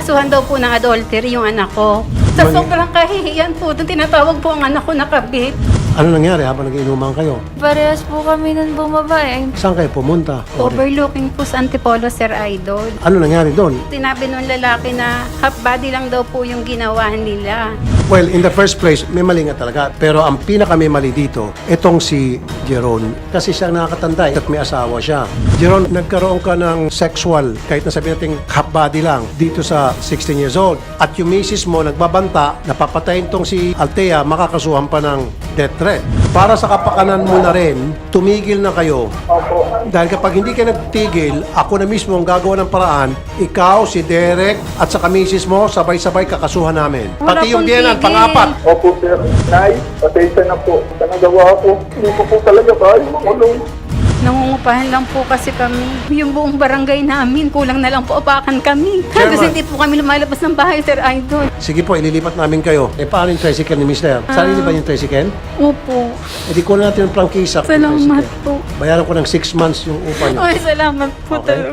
Kinakasuhan daw po ng adultery yung anak ko. Sa Mali- sobrang kahihiyan po, doon tinatawag po ang anak ko na kabit. Ano nangyari habang nagiinuman kayo? Parehas po kami nun bumaba eh. Saan kayo pumunta? Overlooking po sa Antipolo, Sir Idol. Ano nangyari doon? Sinabi nung lalaki na half body lang daw po yung ginawa nila. Well, in the first place, may mali nga talaga. Pero ang pinaka may mali dito, itong si Jeron. Kasi siya nakakatanda eh, at may asawa siya. Jeron, nagkaroon ka ng sexual, kahit na sabihin natin half body lang, dito sa 16 years old. At yung misis mo nagbabanta, napapatayin tong si Altea, makakasuhan pa ng death threat. Para sa kapakanan mo na rin, tumigil na kayo. Dahil kapag hindi ka nagtigil, ako na mismo ang gagawa ng paraan, ikaw, si Derek, at sa misis mo, sabay-sabay kakasuhan namin. Wala Pati yung pong tigil. pangapat. Opo, sir. Nay, pasensya na po. Sa nagawa ko, hindi ko po talaga kaya makulong. Nangungupahan lang po kasi kami. Yung buong barangay namin, kulang na lang po apakan kami. Chairman. Kasi hindi po kami lumalabas ng bahay, Sir Idol. Sige po, ililipat namin kayo. Eh, paano yung tricycle ni Mr.? Sarili ba yung tricycle? Opo. Eh, di kunin natin yung prangkisa. Salamat po. Bayaran ko ng 6 months yung upa niyo. Ay, salamat po Okay. talaga.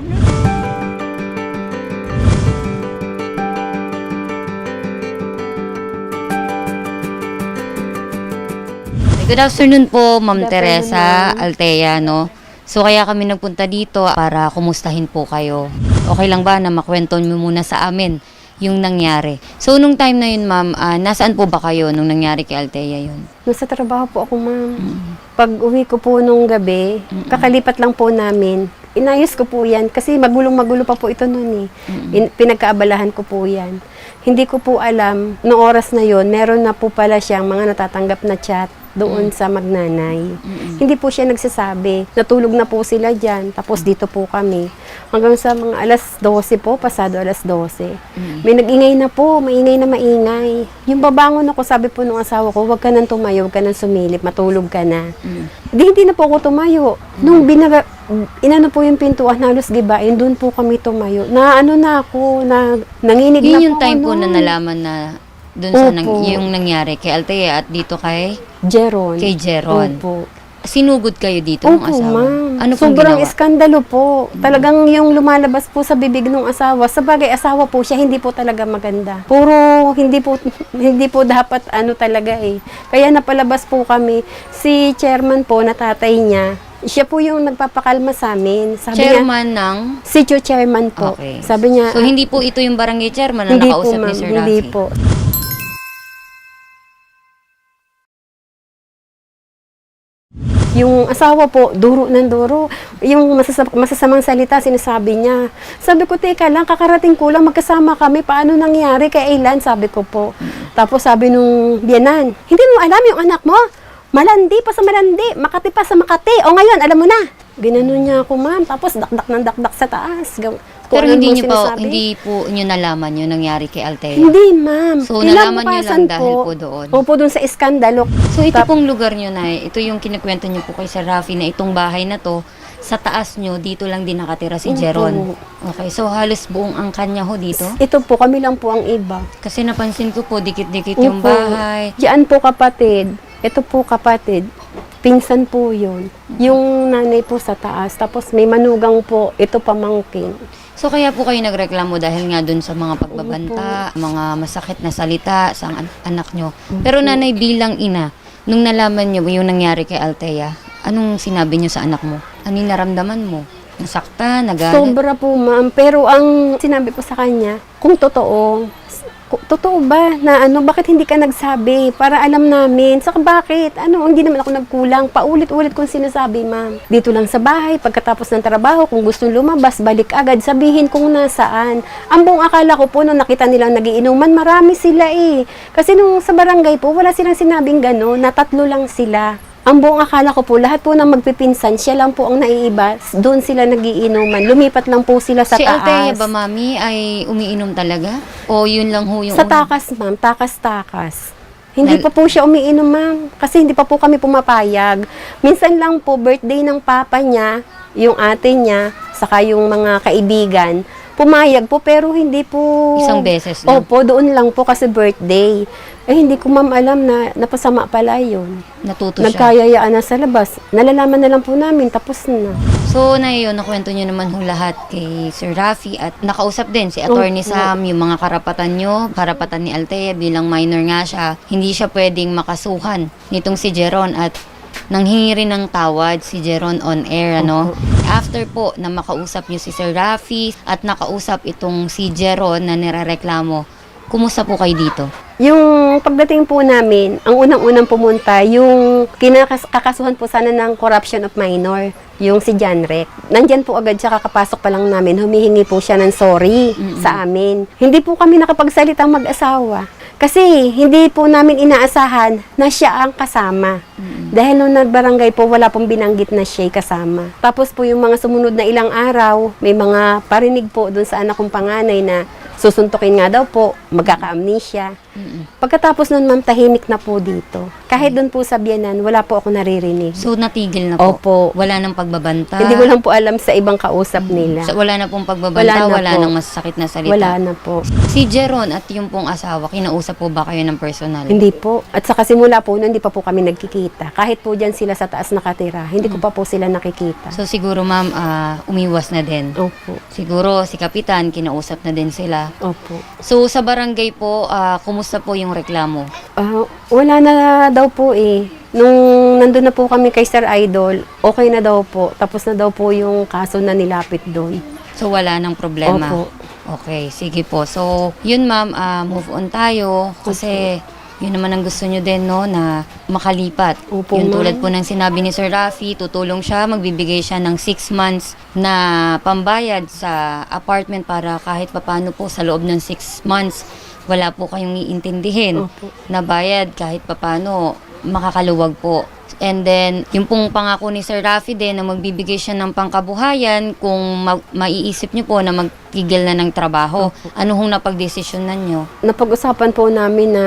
Good afternoon po, Ma'am Teresa Altea, no? So kaya kami nagpunta dito para kumustahin po kayo. Okay lang ba na makwento niyo muna sa amin yung nangyari? So nung time na yun, Ma'am, ah, nasaan po ba kayo nung nangyari kay Altea yun? Nasa trabaho po ako, ma'am. Pag uwi ko po nung gabi, kakalipat lang po namin. Inayos ko po yan kasi magulong-magulo pa po ito noon eh. In- pinagkaabalahan ko po yan. Hindi ko po alam, noong oras na yon meron na po pala siyang mga natatanggap na chat doon sa magnanay. Hindi po siya nagsasabi. Natulog na po sila dyan. Tapos dito po kami. Hanggang sa mga alas 12 po, pasado alas 12. May nag-ingay na po, maingay na maingay. Yung babangon ako, sabi po nung asawa ko, huwag ka nang tumayo, huwag ka nang sumilip, matulog ka na. Di, hindi na po ako tumayo. Nung binaga, inano po yung pintuan, halos gibain, doon po kami tumayo. Na ano na ako, na nanginig na Yun yung po time po na nalaman na dun sa nang, Opo. yung nangyari kay Altea at dito kay Jeron. Kay Jeron. Opo. sinugod kayo dito ng Opo, asawa. ma'am. Ano pong Sobrang ginawa? iskandalo po. Talagang yung lumalabas po sa bibig ng asawa. Sa bagay, asawa po siya, hindi po talaga maganda. Puro, hindi po, hindi po dapat ano talaga eh. Kaya napalabas po kami. Si chairman po, na tatay niya, siya po yung nagpapakalma sa amin. Sabi niya, Chairman ng si Joe chairman po. Okay. Sabi niya, So hindi po ito yung barangay chairman na hindi po nakausap ma'am, ni Sir hindi Rafi. po. Yung asawa po, duro ng duro. Yung masasam- masasamang salita, sinasabi niya. Sabi ko, teka lang, kakarating ko lang, magkasama kami. Paano nangyari kay Ailan? Sabi ko po. Tapos sabi nung biyanan, hindi mo alam yung anak mo? Malandi pa sa Malandi, Makati pa sa Makati. O ngayon, alam mo na. Ginanon niya ako, ma'am. Tapos dakdak ng dakdak sa taas. Gaw- kung Pero ano hindi niyo po, sinasabi. hindi po niyo nalaman yung nangyari kay Altea. Hindi, ma'am. So, nalaman niyo Kinabukasan lang dahil po doon. Opo, doon sa iskandalo. So ito Tap- pong lugar nyo na, ito yung kinikwento nyo po kay Sir Rafi na itong bahay na to, sa taas nyo, dito lang din nakatira si Opo. Jeron. Okay, so halos buong ang kanya ho dito. Ito po, kami lang po ang iba. Kasi napansin ko po, dikit-dikit yung Opo. bahay. Diyan po kapatid. Ito po kapatid. Pinsan po yun. Yung nanay po sa taas. Tapos may manugang po. Ito pamangkin. So kaya po kayo nagreklamo dahil nga dun sa mga pagbabanta, mga masakit na salita sa an- anak nyo. Pero nanay bilang ina, nung nalaman nyo yung nangyari kay Altea, anong sinabi nyo sa anak mo? Ano yung naramdaman mo? Nasakta, nagalit? Sobra po ma'am. Pero ang sinabi ko sa kanya, kung totoo, totoo ba na ano, bakit hindi ka nagsabi? Para alam namin. Saka bakit? Ano, hindi naman ako nagkulang. Paulit-ulit kong sinasabi, ma'am. Dito lang sa bahay, pagkatapos ng trabaho, kung gusto lumabas, balik agad, sabihin kung nasaan. Ang buong akala ko po, nung nakita nilang nagiinuman, marami sila eh. Kasi nung sa barangay po, wala silang sinabing gano'n, na tatlo lang sila. Ang buong akala ko po, lahat po ng magpipinsan, siya lang po ang naiiba. Doon sila nagiinuman. Lumipat lang po sila sa si taas. Altea ba, mami, ay umiinom talaga? O yun lang ho yung... Sa takas, ma'am. Takas-takas. Hindi Nal- pa po siya umiinom, ma'am. Kasi hindi pa po kami pumapayag. Minsan lang po, birthday ng papa niya, yung ate niya, saka yung mga kaibigan, pumayag po pero hindi po Isang beses lang. Opo, doon lang po kasi birthday. Eh hindi ko ma'am alam na napasama pala yun. Natuto siya. Nagkayayaan na sa labas. Nalalaman na lang po namin tapos na. So, na yun, nakwento nyo naman ho lahat kay Sir Rafi at nakausap din si Attorney Opo. Sam, yung mga karapatan nyo, karapatan ni Althea bilang minor nga siya, hindi siya pwedeng makasuhan nitong si Jeron at nanghingi rin ng tawad si Jeron on air, ano? After po na makausap nyo si Sir Rafi at nakausap itong si Jeron na nirereklamo, kumusta po kayo dito? Yung pagdating po namin, ang unang-unang pumunta, yung kinakas- kakasuhan po sana ng corruption of minor, yung si John Rec. Nandyan po agad siya, kakapasok pa lang namin, humihingi po siya ng sorry sa amin. Hindi po kami nakapagsalitang mag-asawa. Kasi hindi po namin inaasahan na siya ang kasama. Dahil nung nagbarangay po, wala pong binanggit na siya'y kasama. Tapos po yung mga sumunod na ilang araw, may mga parinig po doon sa anak kong panganay na susuntukin nga daw po, magkaka-amnesia. Pagkatapos nun, ma'am, tahimik na po dito. Kahit doon po sa biyanan, wala po ako naririnig. So, natigil na po? Opo. Wala nang pagbabanta? Hindi ko lang po alam sa ibang kausap nila. So, wala na pong pagbabanta, Wala wala, na po. nang masasakit na salita? Wala na po. Si Jeron at yung pong asawa, kinausap po ba kayo ng personal? Hindi po. At saka simula po, nun, hindi pa po kami nagkikita. Kahit po dyan sila sa taas nakatira, hindi ko pa po sila nakikita. So siguro ma'am, ah, umiwas na din. Opo. Siguro si Kapitan, kinausap na din sila. Opo. So sa barangay po, ah, kumusta po yung reklamo? Ah, wala na daw po eh. Nung nandun na po kami kay Sir Idol, okay na daw po. Tapos na daw po yung kaso na nilapit doon. So wala nang problema? Opo. Okay, sige po. So yun ma'am, ah, move on tayo kasi yun naman ang gusto nyo din, no, na makalipat. Opo, yun ma'am. tulad po ng sinabi ni Sir Rafi, tutulong siya, magbibigay siya ng 6 months na pambayad sa apartment para kahit papano po sa loob ng 6 months, wala po kayong iintindihin Opo. na bayad kahit papano makakaluwag po. And then, yung pong pangako ni Sir Rafi din na magbibigay siya ng pangkabuhayan kung ma- maiisip niyo po na magtigil na ng trabaho. Ano hong napagdesisyonan niyo? Napag-usapan po namin na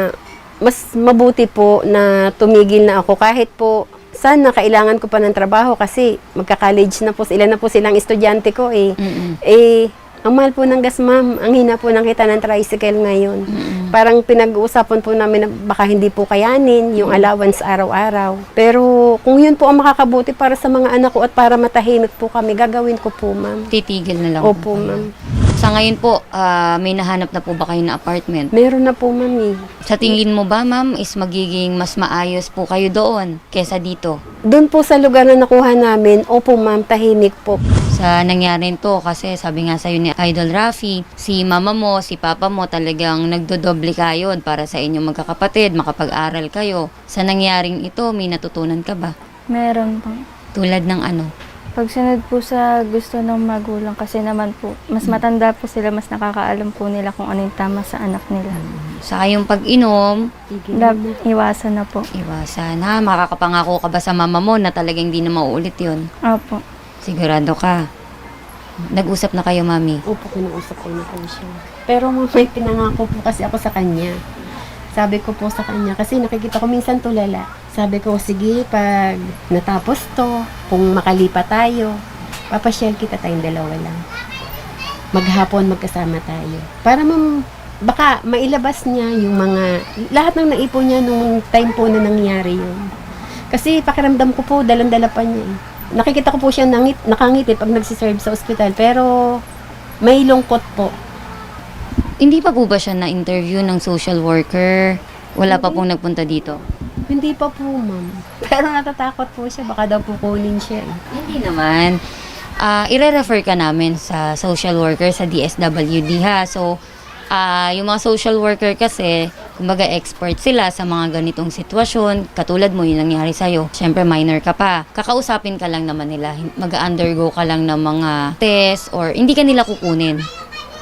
mas mabuti po na tumigil na ako kahit po sana kailangan ko pa ng trabaho kasi magka-college na po, ilan na po silang estudyante ko eh. Mm-mm. Eh, ang mahal po ng gas, ma'am. Ang hina po ng kita ng tricycle ngayon. Parang pinag-uusapan po namin na baka hindi po kayanin yung allowance araw-araw. Pero kung yun po ang makakabuti para sa mga anak ko at para matahimik po kami, gagawin ko po, ma'am. Titigil na lang Opo, ma'am. Sa ngayon po, ah, may nahanap na po ba kayo na apartment? Meron na po, ma'am. eh. Sa tingin mo ba, ma'am, is magiging mas maayos po kayo doon kesa dito? Doon po sa lugar na nakuha namin, opo, ma'am, tahimik po. Sa nangyari to, kasi sabi nga sa'yo ni Idol Rafi, si mama mo, si papa mo talagang nagdodoble kayo para sa inyong magkakapatid, makapag-aral kayo. Sa nangyaring ito, may natutunan ka ba? Meron po. Tulad ng ano? Pagsunod po sa gusto ng magulang kasi naman po, mas matanda po sila, mas nakakaalam po nila kung ano yung tama sa anak nila. Sa yung pag-inom, Dap, iwasan na po. iwasan ha, makakapangako ka ba sa mama mo na talagang hindi na mauulit yun? Opo. Sigurado ka. Nag-usap na kayo, mami. Opo, kinausap ko na po siya. Pero may pinangako po kasi ako sa kanya. Sabi ko po sa kanya, kasi nakikita ko minsan tulala. Sabi ko, sige, pag natapos to, kung makalipa tayo, papasyal kita tayong dalawa lang. Maghapon magkasama tayo. Para ma'am, baka mailabas niya yung mga, lahat ng naipon niya nung time po na nangyari yun. Kasi pakiramdam ko po, dalang-dala pa niya eh. Nakikita ko po siya nangit, nakangiti pag nagsiserve sa ospital, pero may lungkot po. Hindi pa po ba siya na-interview ng social worker? Wala pa pong nagpunta dito? Hindi pa po, ma'am. Pero natatakot po siya, baka daw po siya eh. Hindi naman. Ah, ire-refer ka namin sa social worker sa DSWD ha. So, ah, yung mga social worker kasi, kumbaga expert sila sa mga ganitong sitwasyon. Katulad mo, yung nangyari sa'yo. Siyempre, minor ka pa. Kakausapin ka lang naman nila. Mag-undergo ka lang ng mga test or hindi ka nila kukunin.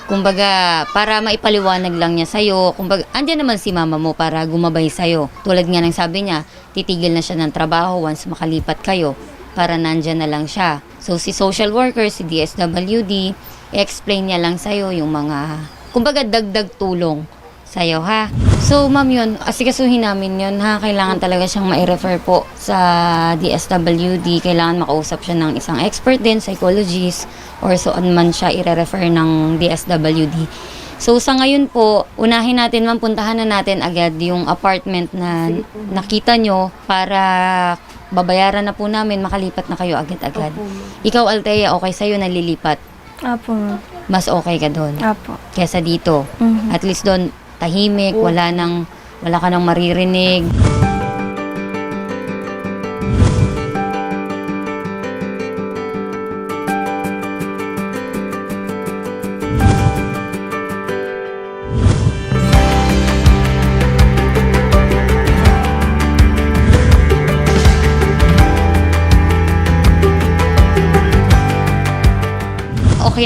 Kumbaga, para maipaliwanag lang niya sa'yo, kumbaga, andyan naman si mama mo para gumabay sa'yo. Tulad nga ng sabi niya, titigil na siya ng trabaho once makalipat kayo para nandyan na lang siya. So, si social worker, si DSWD, explain niya lang sa'yo yung mga, kumbaga, dagdag tulong sa'yo ha. So ma'am yun, asikasuhin namin yun ha. Kailangan talaga siyang ma-refer po sa DSWD. Kailangan makausap siya ng isang expert din, psychologist, or so on man siya i-refer ng DSWD. So sa ngayon po, unahin natin ma'am, puntahan na natin agad yung apartment na nakita nyo para babayaran na po namin, makalipat na kayo agad-agad. Ikaw Althea, okay sa'yo nalilipat? Apo. Mas okay ka doon Apo. kesa dito. Mhm. At least doon tahimik, wala nang wala ka nang maririnig.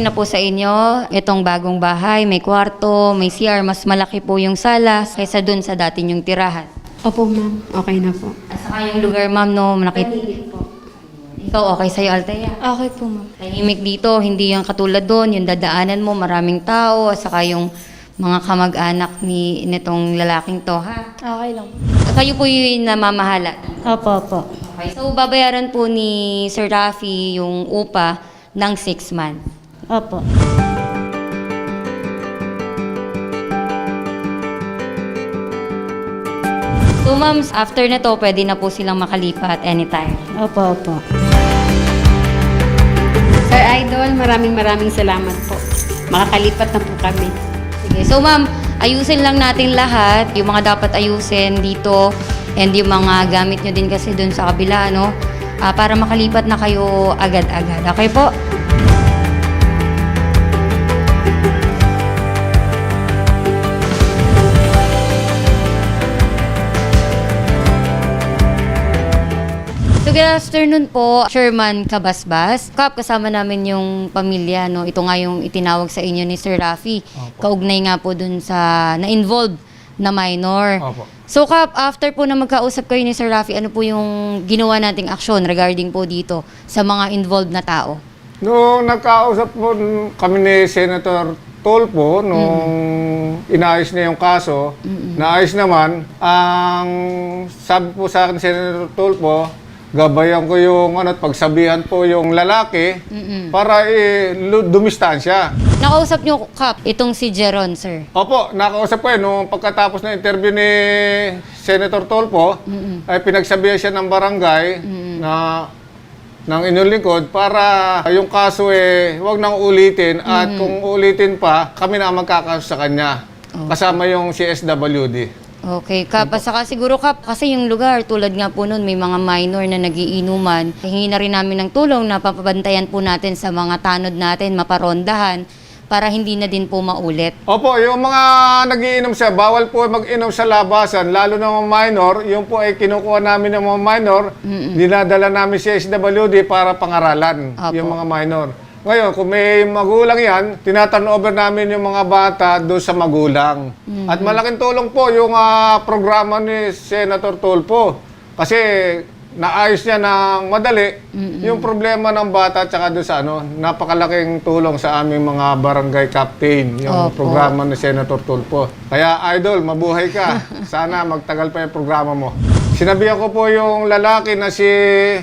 Na po sa inyo itong bagong bahay, may kwarto, may CR, mas malaki po yung sala kaysa dun sa dati yung tirahan. Opo, ma'am. Okay na po. At saka yung lugar, ma'am, no, nakit Ikaw, okay sa'yo, Althea? Okay po, ma'am. Tahimik dito, hindi yung katulad doon, yung dadaanan mo, maraming tao, at saka yung mga kamag-anak ni nitong lalaking to, ha? Okay lang. Kayo po yung namamahala. Opo, opo. Okay. So, babayaran po ni Sir Rafi yung upa ng 6 months. Opo. So, ma'ams, after na to, pwede na po silang makalipat anytime. Opo, opo. Sir Idol, maraming maraming salamat po. Makakalipat na po kami. Sige. So, ma'am, ayusin lang natin lahat. Yung mga dapat ayusin dito and yung mga gamit nyo din kasi dun sa kabila, no? Ah, para makalipat na kayo agad-agad. Okay po? So, good afternoon po, Sherman Kabasbas. Kap, kasama namin yung pamilya, no? Ito nga yung itinawag sa inyo ni Sir Rafi. Kaugnay nga po dun sa na-involved na minor. Opo. So, Kap, after po na magkausap kayo ni Sir Rafi, ano po yung ginawa nating aksyon regarding po dito sa mga involved na tao? Nung nagkausap po kami ni Senator Tolpo, nung inayos niya yung kaso, naayos naman, ang sabi po sa akin ni Senator Tolpo, gabayan ko yung ano, at pagsabihan po yung lalaki para eh, lu- dumistansya. Nakausap nyo, Kap, itong si Jeron, sir. Opo, nakausap ko eh, nung pagkatapos ng interview ni Senator Tolpo, ay pinagsabihan siya ng barangay na ng inyong lingkod para yung kaso eh, wag nang ulitin at kung ulitin pa, kami na ang magkakaso sa kanya. Kasama yung CSWD. Okay, Kap. At saka siguro, Kap, kasi yung lugar, tulad nga po nun, may mga minor na nagiinuman. Hingi na rin namin ng tulong na papabantayan po natin sa mga tanod natin, maparondahan, para hindi na din po maulit. Opo, yung mga nagiinom siya, bawal po mag-inom sa labasan, lalo na mga minor. Yung po ay kinukuha namin ng mga minor, dinadala namin sa SWD para pangaralan, Opo. yung mga minor. Ngayon, kung may magulang yan, tinaturn over namin yung mga bata doon sa magulang. At malaking tulong po yung ah, programa ni Senator Tulfo. Kasi naayos niya ng madali yung problema ng bata tsaka doon sa ano, napakalaking tulong sa aming mga barangay captain, yung Opo. programa ni Senator Tulfo. Kaya idol, mabuhay ka. Sana magtagal pa yung programa mo. Sinabihan ko po yung lalaki na si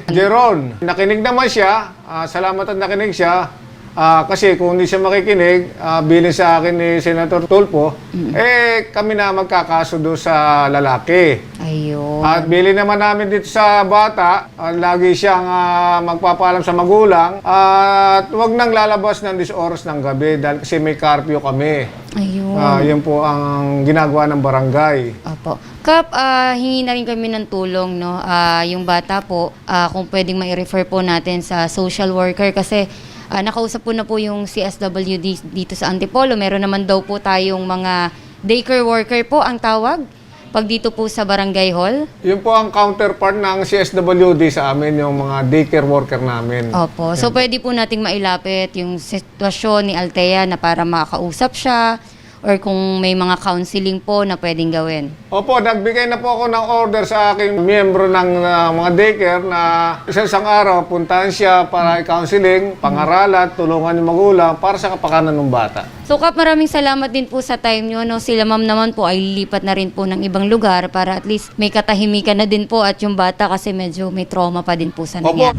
Jeron. Nakinig naman siya. Ah, salamat at nakinig siya. Ah, kasi kung hindi siya makikinig, ah, bilin sa akin ni Senator Tulfo, eh kami na magkakasundo sa lalaki. Ayun. At bili naman namin dito sa bata, ah, lagi siyang ah, magpapaalam sa magulang at wag nang lalabas ng 10 oras ng gabi dahil kasi may curfew kami. Ayun. Ah, yun po ang ginagawa ng barangay. Opo. Kap, ah, hingi na rin kami ng tulong, no? Ah, yung bata po, ah, kung pwedeng mai-refer po natin sa social worker kasi ah, nakausap po na po yung CSWD dito sa Antipolo. Meron naman daw po tayong mga daycare worker po ang tawag pag dito po sa barangay hall. Yun po ang counterpart ng CSWD sa amin, yung mga daycare worker namin. Opo. So, pwede po nating mailapit yung sitwasyon ni Altea na para makausap siya or kung may mga counseling po na pwedeng gawin. Opo, nagbigay na po ako ng order sa aking miyembro ng uh, mga daycare na isang araw puntahan siya para i-counseling, pangaralan, tulungan yung magulang para sa kapakanan ng bata. So Kap, maraming salamat din po sa time nyo. No? Sila ma'am naman po ay lilipat na rin po ng ibang lugar para at least may katahimikan na din po at yung bata kasi medyo may trauma pa din po sa Opo.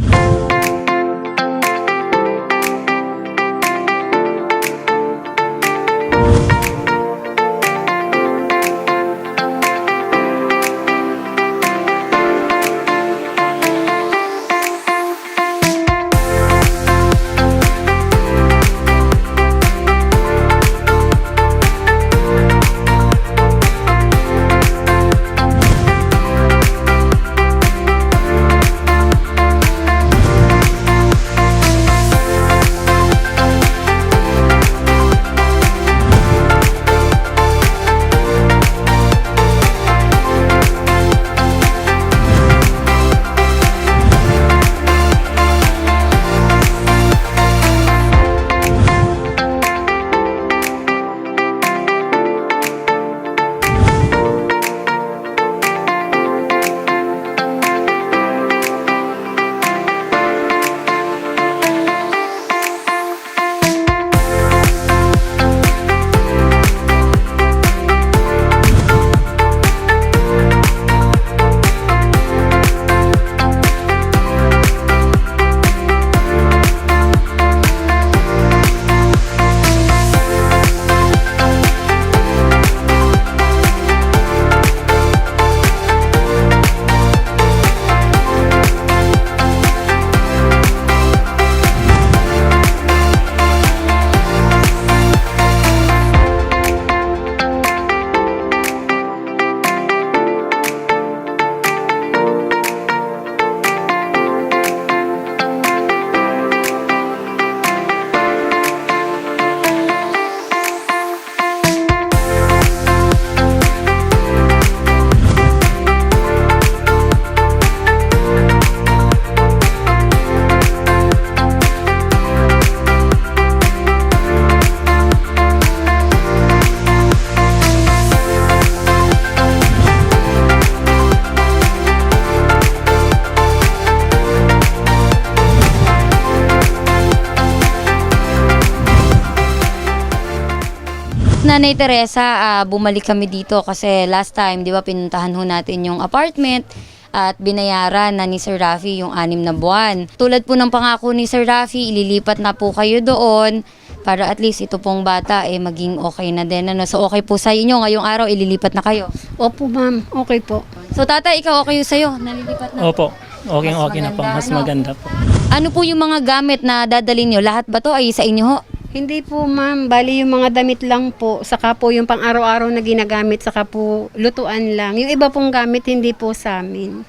Nanay Teresa, ah, bumalik kami dito kasi last time, di ba, pinuntahan ho natin yung apartment at binayaran na ni Sir Rafi yung anim na buwan. Tulad po ng pangako ni Sir Rafi, ililipat na po kayo doon para at least ito pong bata eh maging okay na din. Ano? So okay po sa inyo, ngayong araw ililipat na kayo. Opo, ma'am. Okay po. So tatay, ikaw okay sa'yo? Nalilipat na? Opo. Okay, Mas okay na po. Mas ano? maganda po. Ano po yung mga gamit na dadalhin nyo? Lahat ba to ay sa inyo ho? Hindi po, ma'am. Bali yung mga damit lang po. Saka po yung pang araw-araw na ginagamit. Saka po lutuan lang. Yung iba pong gamit, hindi po sa amin.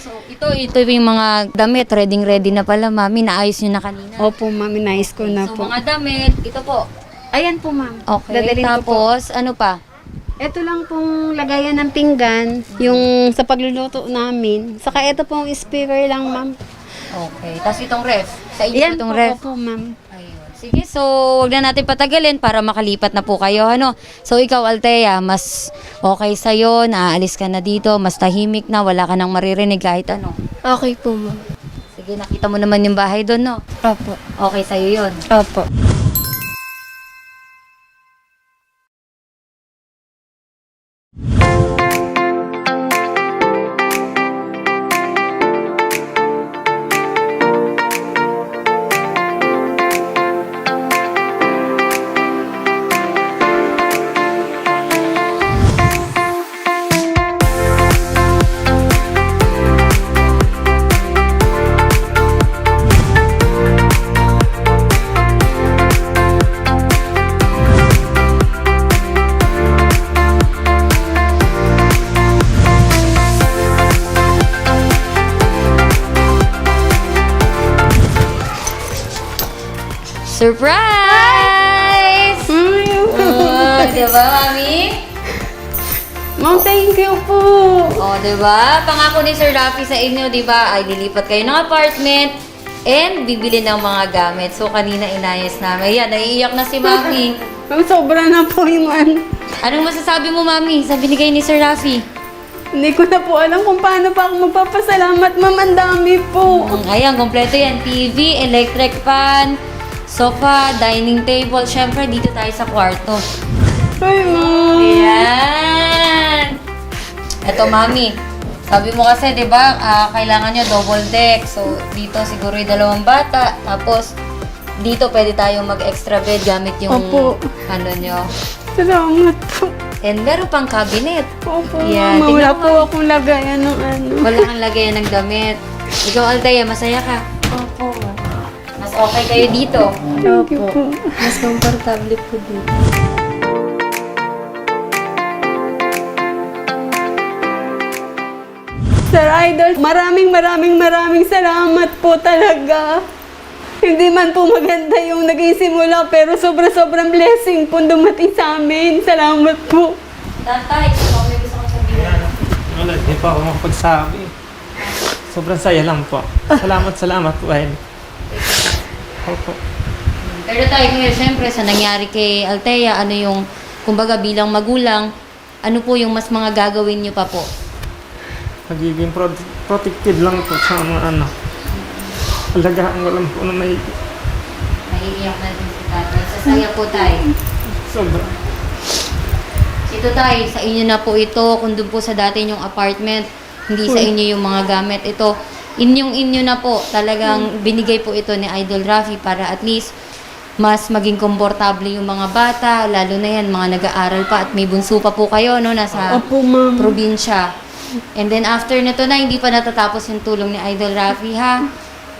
So ito, ito yung mga damit, ready ready na pala mami, naayos nyo na kanina. Opo, ma'am. Inayos ko na So po. mga damit, ito po. Ayan po, ma'am. Okay, Dadalhin ko po. tapos ano pa? Ito lang pong lagayan ng pinggan, yung sa pagluluto namin. Saka ito pong speaker lang, ma'am. Okay, tapos itong ref. Sa inyo Yan itong po, ref. opo, ma'am. Sige, so wag na natin patagalin para makalipat na po kayo. Ano? So ikaw, Altea, mas okay sa'yo, naaalis ka na dito, mas tahimik na, wala ka nang maririnig kahit ano. Okay po, ma'am. Sige, nakita mo naman yung bahay doon, no? Opo. Okay sa'yo yun. Opo. Mami? Ma'am, thank you po. Oh, 'di ba? Pangako ni Sir Rafi sa inyo, 'di ba? Ay lilipat kayo ng apartment. and bibili ng mga gamit. So, kanina inayos namin. Yan, naiiyak na si Mami. Sobra na po yung ano. Anong masasabi mo, Mami, sa binigay ni Sir Rafi? Hindi ko na po alam kung paano pa ako magpapasalamat, ma'am. Ang dami po. Mm, Ayan, kompleto yan. TV, electric fan, sofa, dining table. Siyempre, dito tayo sa kwarto. Ay, ma'am. Ayan! Ito, Mami. Sabi mo kasi, di ba, ah, kailangan nyo double deck. So, dito siguro yung dalawang bata. Tapos, dito pwede tayong mag-extra bed gamit yung Opo. ano nyo. Salamat po. And meron pang cabinet. Opo, Yan, ma'am. Wala tingnan po akong lagayan ng ano. Wala kang lagayan ng damit. Ikaw, Altaya, masaya ka? Opo. Mas okay kayo dito. Thank you po. Mas komportable po dito. Sir Idol, maraming maraming maraming salamat po talaga. Hindi man po maganda yung naging simula pero sobra-sobrang blessing po dumating sa amin. Salamat po. Tatay, ikaw may gusto kong sabihin. Wala, hindi pa ako makapagsabi. Sobrang saya lang po. Salamat, salamat po, Ay. Opo. Pero tayo ngayon, syempre, sa nangyari kay Altea, ano yung, kumbaga bilang magulang, ano po yung mas mga gagawin niyo pa po? Nagiging pro- protected lang po sa mga anak. Alagaan ko lang po na may Naiiyak na din si tatay. Sasaya po tayo. sobra. Ito tayo, sa inyo na po ito, kung doon po sa dati yung apartment, hindi sa inyo yung mga gamit. Ito, inyong inyo na po, talagang binigay po ito ni Idol Rafi para at least mas maging komportable yung mga bata, lalo na yan, mga nag-aaral pa at may bunso pa po kayo, no, nasa Opo, probinsya. And then after nito na, hindi pa natatapos yung tulong ni Idol Rafi, ha?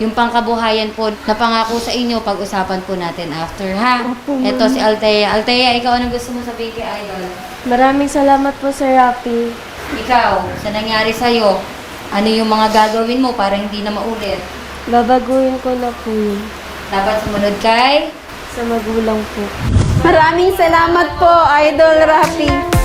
Yung pangkabuhayan po, napangako sa inyo, pag-usapan po natin after, ha? Ito si Altea. Altea, ikaw anong gusto mo sabihin kay Idol? Maraming salamat po, Sir Rafi. Ikaw, sa nangyari sa'yo, ano yung mga gagawin mo para hindi na maulit? Babaguhin ko na po yun. Dapat sumunod kay... Sa magulang po. Maraming salamat po, Idol Rafi.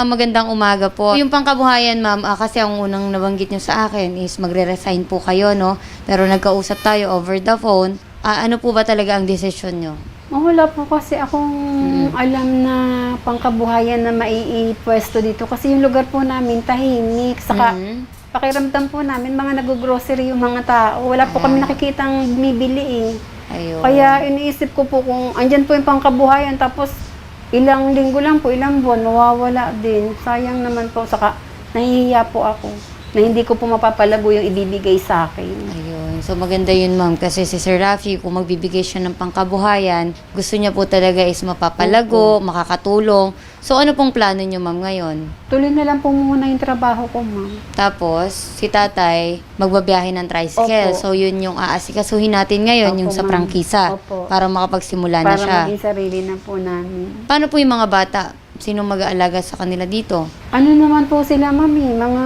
Ah, magandang umaga po. Yung pangkabuhayan, ma'am, ah, kasi ang unang nabanggit nyo sa akin is magre-resign po kayo, no? Pero nagkausap tayo over the phone. Ah, ano po ba talaga ang desisyon nyo? Oh, wala po kasi akong alam na pangkabuhayan na maiipwesto dito. Kasi yung lugar po namin tahimik. Saka Mhm. pakiramdam po namin mga nag-grocery yung mga tao. Wala po kami nakikitang bumibili eh. Ayun. Kaya iniisip ko po kung andyan po yung pangkabuhayan tapos ilang linggo lang po, ilang buwan, mawawala din. Sayang naman po. Saka nahihiya po ako na hindi ko po mapapalago yung ibibigay sa akin. So, maganda yun, ma'am. Kasi si Sir Rafi, kung magbibigay siya ng pangkabuhayan, gusto niya po talaga is mapapalago, makakatulong. So, ano pong plano niyo, ma'am, ngayon? Tuloy na lang po muna yung trabaho ko, ma'am. Tapos, si tatay, magbabiyahe ng tricycle. Opo. So, yun yung aasikasuhin natin ngayon, Opo, yung sa prangkisa. Opo. Para makapagsimula na Para siya. maging sarili na po namin. Paano po yung mga bata? Sino mag-aalaga sa kanila dito? Ano naman po sila, mami? Mga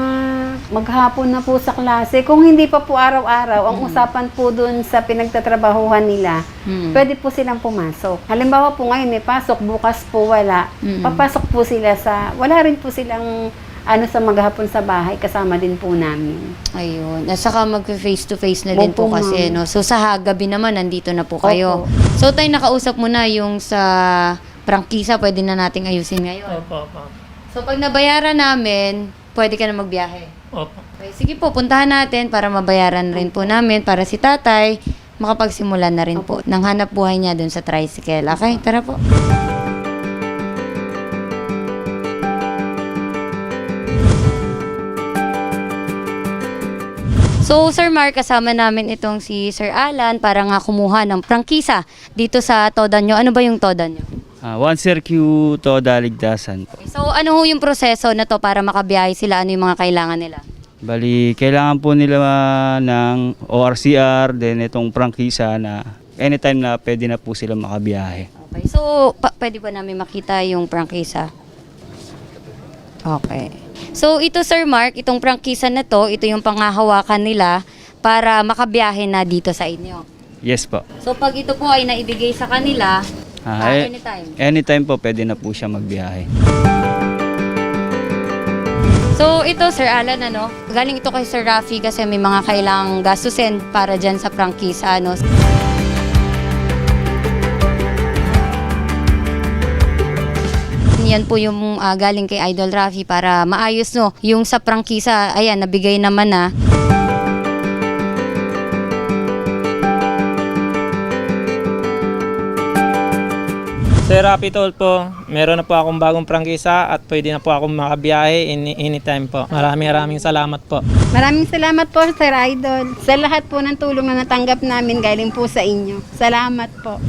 maghapon na po sa klase. Kung hindi pa po araw-araw, ang usapan po dun sa pinagtatrabahuhan nila, Hmm. pwede po silang pumasok. Halimbawa po ngayon may pasok, bukas po wala. Mm. Papasok po sila sa, wala rin po silang ano sa maghapon sa bahay, kasama din po namin. Ayun. At saka mag-face to face na din Opo, po kasi, no? So, sa gabi naman, nandito na po kayo. Opo. So, tayo nakausap mo na yung sa prangkisa, pwede na nating ayusin ngayon. Opo, opo. So, pag nabayaran namin, pwede ka na magbiyahe. Opo. Okay, sige po, puntahan natin para mabayaran rin po namin para si tatay makapagsimula na rin po ng hanap buhay niya dun sa tricycle. Okay, tara po. So, Sir Mark, kasama namin itong si Sir Alan para nga kumuha ng prangkisa dito sa Toda nyo. Ano ba yung Toda nyo? Ah, one Q Toda Ligtasan po. So, ano ho yung proseso na to para makabiyahe sila? Ano yung mga kailangan nila? Bali, kailangan po nila ng ORCR, then itong prangkisa na anytime na pwede na po sila makabiyahe. Okay. So, pa- pwede ba namin makita yung prangkisa? Okay. So, ito Sir Mark, itong prangkisa na to, ito yung panghahawakan nila para makabiyahe na dito sa inyo. Yes po. So, pag ito po ay naibigay sa kanila, Ah, ah, eh, anytime. anytime po pwede na po siya magbiyahe. So, ito Sir Alan, ano, galing ito kay Sir Rafi kasi may mga kailangang gastusin para dyan sa prangkisa, ano. Yan po yung ah, galing kay Idol Rafi para maayos no. Yung sa prangkisa, ayan, nabigay naman na. Sir Rapi Tol po, meron na po akong bagong prangkisa at pwede na po akong makabiyahe any, anytime po. Maraming maraming salamat po. Maraming salamat po, Sir Idol. Sa lahat po ng tulong na natanggap namin galing po sa inyo. Salamat po.